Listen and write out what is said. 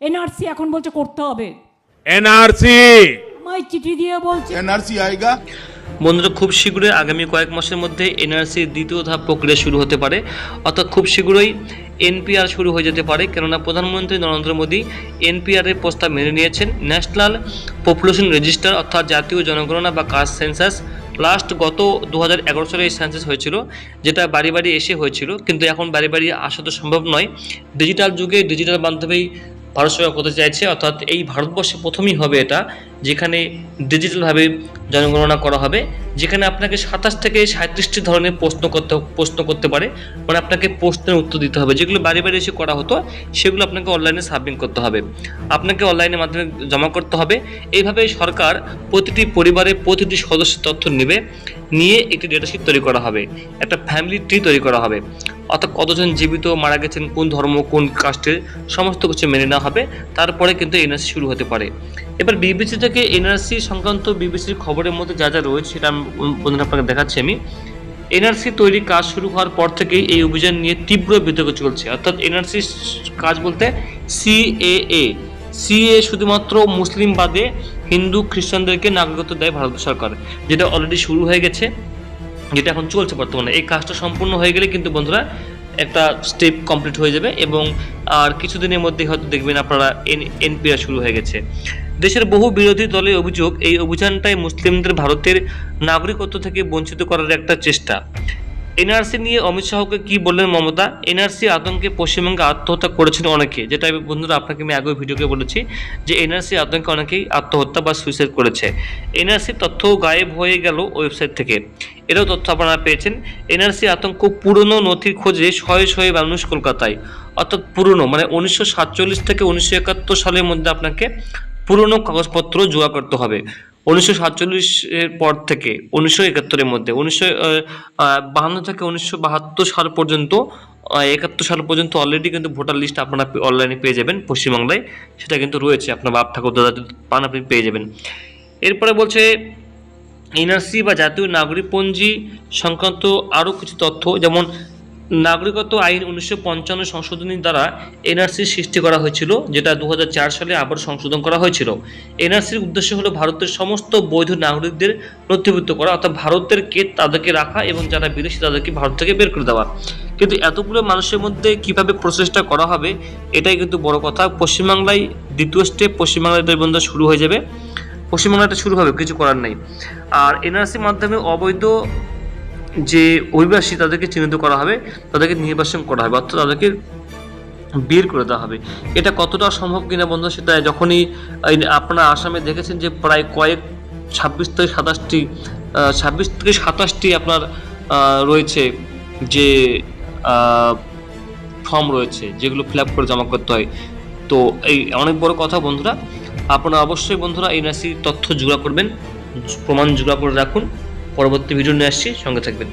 NRC এখন বলছে করতে হবে। এনআরসি! আমায় চিঠি দিয়ে বলছে। এনআরসি আইগা। বন্ধুরা খুব শীঘ্রই আগামী কয়েক মাসের মধ্যে এনআরসির দ্বিতীয় ধাপ প্রক্রিয়া শুরু হতে পারে। অর্থাৎ খুব শীঘ্রই এনপিআর শুরু হয়ে যেতে পারে। কেননা প্রধানমন্ত্রী নরেন্দ্র মোদী এনপিআরের প্রস্তাব মেনে নিয়েছেন। ন্যাশনাল পপুলেশন রেজিস্টার অর্থাৎ জাতীয় জনগণনা বা কাস্ট সেন্সাস লাস্ট গত দু হাজার এগারো সালে এই সেন্সাস হয়েছিল যেটা বাড়ি বাড়ি এসে হয়েছিল। কিন্তু এখন বাড়ি বাড়ি আসা তো সম্ভব নয়। ডিজিটাল যুগে ডিজিটাল মাধ্যমেই ভারত সেবা করতে চাইছে? অর্থাৎ এই ভারতবর্ষে প্রথমেই হবে এটা। যেখানে ডিজিটালভাবে জনগণনা করা হবে, যেখানে আপনাকে সাতাশ থেকে সাঁত্রিশটি ধরনের প্রশ্ন করতে প্রশ্ন করতে পারে মানে আপনাকে প্রশ্নের উত্তর দিতে হবে। যেগুলো বাড়ি বাড়ি এসে করা হতো, সেগুলো আপনাকে অনলাইনে সাবমিট করতে হবে। আপনাকে অনলাইনের মাধ্যমে জমা করতে হবে। এইভাবে সরকার প্রতিটি পরিবারে প্রতিটি সদস্যের তথ্য নেবে, নিয়ে একটি ডেটাশিট তৈরি করা হবে, একটা ফ্যামিলি ট্রি তৈরি করা হবে। অর্থাৎ কতজন জীবিত, মারা গেছেন, কোন ধর্ম, কোন কাস্টের সমস্ত কিছু মেনে নেওয়া হবে। তারপরে কিন্তু এনআরসি শুরু হতে পারে। এবার বিবিসি থেকে এনআরসি সংক্রান্ত বিবিসির খবরের মধ্যে যা যা রয়েছে সেটা আমি বন্ধুরা আপনাকে দেখাচ্ছি আমি। এনআরসি তৈরি কাজ শুরু হওয়ার পর থেকেই এই অভিযান নিয়ে তীব্র বিতর্ক চলছে। অর্থাৎ এনআরসি কাজ বলতে সিএএ। সিএ শুধুমাত্র মুসলিম বাদে হিন্দু খ্রিস্টানদেরকে নাগরিকত্ব দেয় ভারত সরকার, যেটা অলরেডি শুরু হয়ে গেছে, যেটা এখন চলছে বর্তমানে। এই কাজটা সম্পূর্ণ হয়ে গেলে কিন্তু বন্ধুরা একটা স্টেপ কমপ্লিট হয়ে যাবে এবং আর কিছুদিনের মধ্যেই হয়তো দেখবেন আপনারা এন এনপিআর শুরু হয়ে গেছে। দেশের বহু বিরোধী দলের অভিযোগ, এই অভিযানটাই মুসলিমদের ভারতের নাগরিকত্ব থেকে বঞ্চিত করার একটা চেষ্টা। এনআরসি নিয়ে অমিত শাহকে কি বললেন মমতা? এনআরসি আতঙ্কে পশ্চিমবঙ্গে আত্মহত্যা করেছেন অনেকে। যেটা বন্ধুরা আপনাকে আমি আগেও ভিডিওকে বলেছি যে এনআরসি আতঙ্কে অনেকেই আত্মহত্যা বা সুইসাইড করেছে। এনআরসি তথ্য গায়েব হয়ে গেল ওয়েবসাইট থেকে। এটাও তথ্য আপনারা পেয়েছেন, এনআরসি আতঙ্ক পুরনো নথির খোঁজে শয়ে শয়ে মানুষ কলকাতায়। অর্থাৎ পুরনো মানে উনিশশো সাতচল্লিশ থেকে উনিশশো একাত্তর সালের মধ্যে আপনাকে পুরনো কাগজপত্র জোগাড় করতে হবে। উনিশশো সাতচল্লিশের পর থেকে, উনিশশো একাত্তরের মধ্যে, উনিশশো বাহান্ন থেকে উনিশশো বাহাত্তর সাল পর্যন্ত একাত্তর সাল পর্যন্ত অলরেডি কিন্তু ভোটার লিস্ট আপনারা অনলাইনে পেয়ে যাবেন, পশ্চিমবাংলায়। সেটা কিন্তু রয়েছে আপনার বাপ ঠাকুর, দাদা পান আপনি পেয়ে যাবেন। এরপরে বলছে, এনআরসি বা জাতীয় নাগরিকপঞ্জি সংক্রান্ত আরও কিছু তথ্য, যেমন নাগরিকত্ব আইন উনিশশো পঞ্চান্ন সংশোধনীর দ্বারা এনআরসি সৃষ্টি করা হয়েছিল, যেটা দু হাজার চার সালে আবার সংশোধন করা হয়েছিল। এনআরসির উদ্দেশ্য হলো ভারতের সমস্ত বৈধ নাগরিকদের নথিভুক্ত করা, অর্থাৎ ভারতের কে তাদেরকে রাখা এবং যারা বিদেশি তাদেরকে ভারত থেকে বের করে দেওয়া। কিন্তু এতগুলো মানুষের মধ্যে কীভাবে প্রসেসটা করা হবে, এটাই কিন্তু বড় কথা। পশ্চিমবাংলায় দ্বিতীয় স্টেপ পশ্চিমবাংলায় বন্ধ শুরু হয়ে যাবে। পশ্চিমবাংলাটা শুরু হবে, কিছু করার নেই। আর এনআরসির মাধ্যমে অবৈধ যে অভিবাসী তাদেরকে চিহ্নিত করা হবে, তাদেরকে নির্বাসন করা হবে, অর্থাৎ তাদেরকে বের করে দেওয়া হবে। এটা কতটা সম্ভব কিনা বন্ধু সেটা যখনই আপনারা আসামে দেখেছেন যে প্রায় কয়েক ছাব্বিশ থেকে সাতাশটি ছাব্বিশ থেকে সাতাশটি আপনার রয়েছে যে ফর্ম রয়েছে যেগুলো ফিল আপ করে জমা করতে হয়। তো এই অনেক বড় কথা বন্ধুরা, আপনারা অবশ্যই বন্ধুরা এই নাসির তথ্য জোগাড় করবেন, প্রমাণ জোগাড় করে রাখুন। পরবর্তী ভিডিও নিয়ে আসছি সঙ্গে থাকবেন।